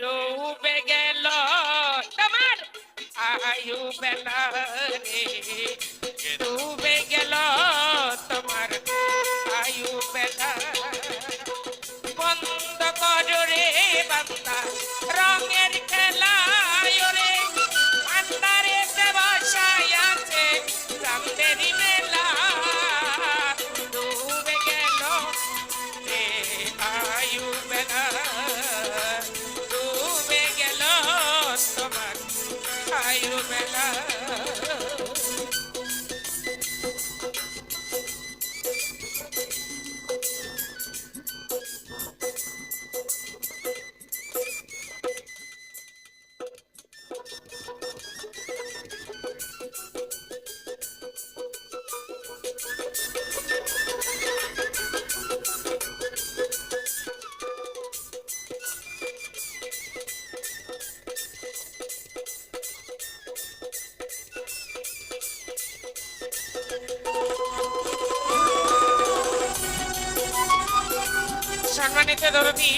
ডুবে গেল। তোমার আয়ু বেলা রে ডুবে গেল। তোমার আয়ু সম্মানিত দরদি,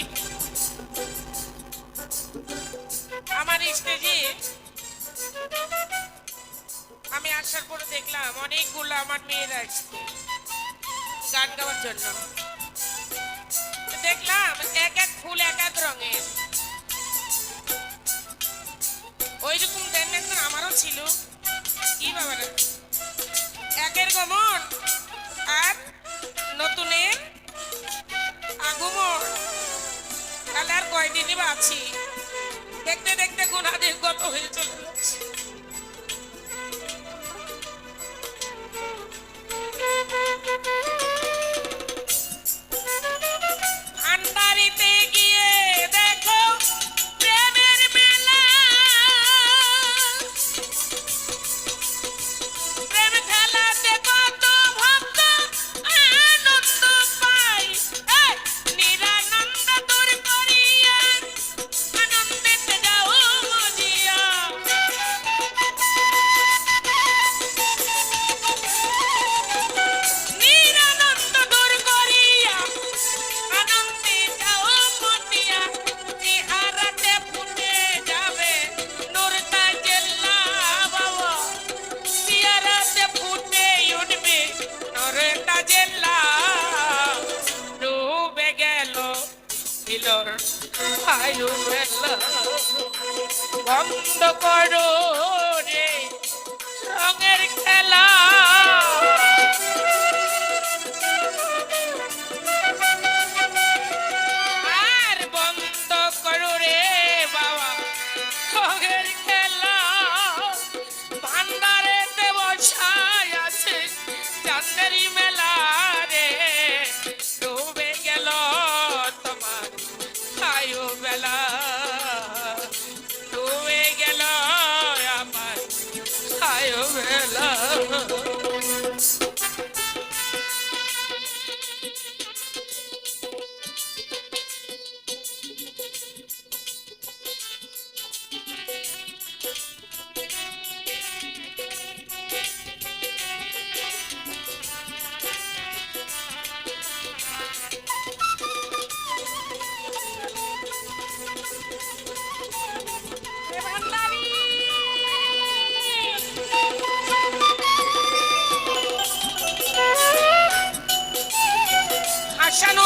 আমার স্টেজে আমি আসার পরে দেখলাম অনেকগুলো আমার মেয়েরা আসছে গান গাওয়ার জন্য। দেখলাম এক এক ফুল এক এক রঙের। ওই রকম দেন একজন আমারও ছিল। কি বাবারা? একের গমন আর নতুনের আছি দেখতে দেখতে গুণাদের গত হয়ে চলে যাচ্ছে। দিলর আয়ু মেলা বন্ধ করো রে রঙের খেলা। আর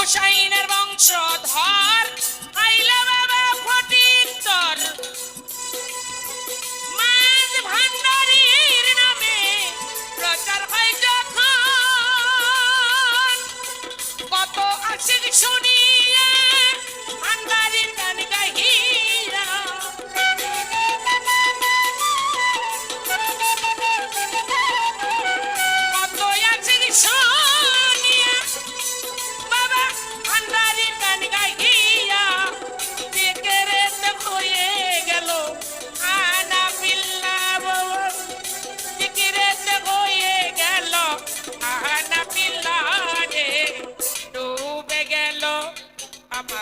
হুসাইনের বংশধর।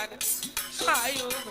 God. Hi,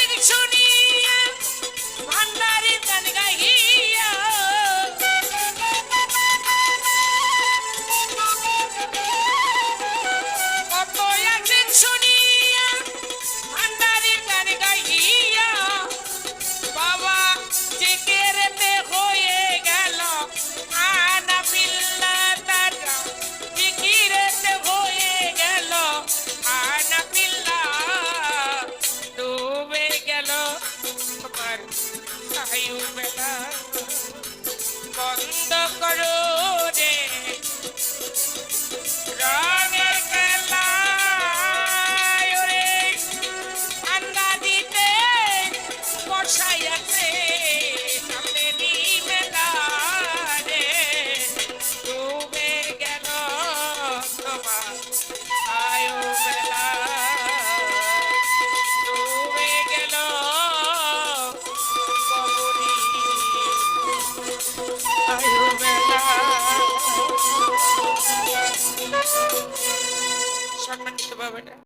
আয়ু বেলা বন্ধ সম্মানিত বাবারা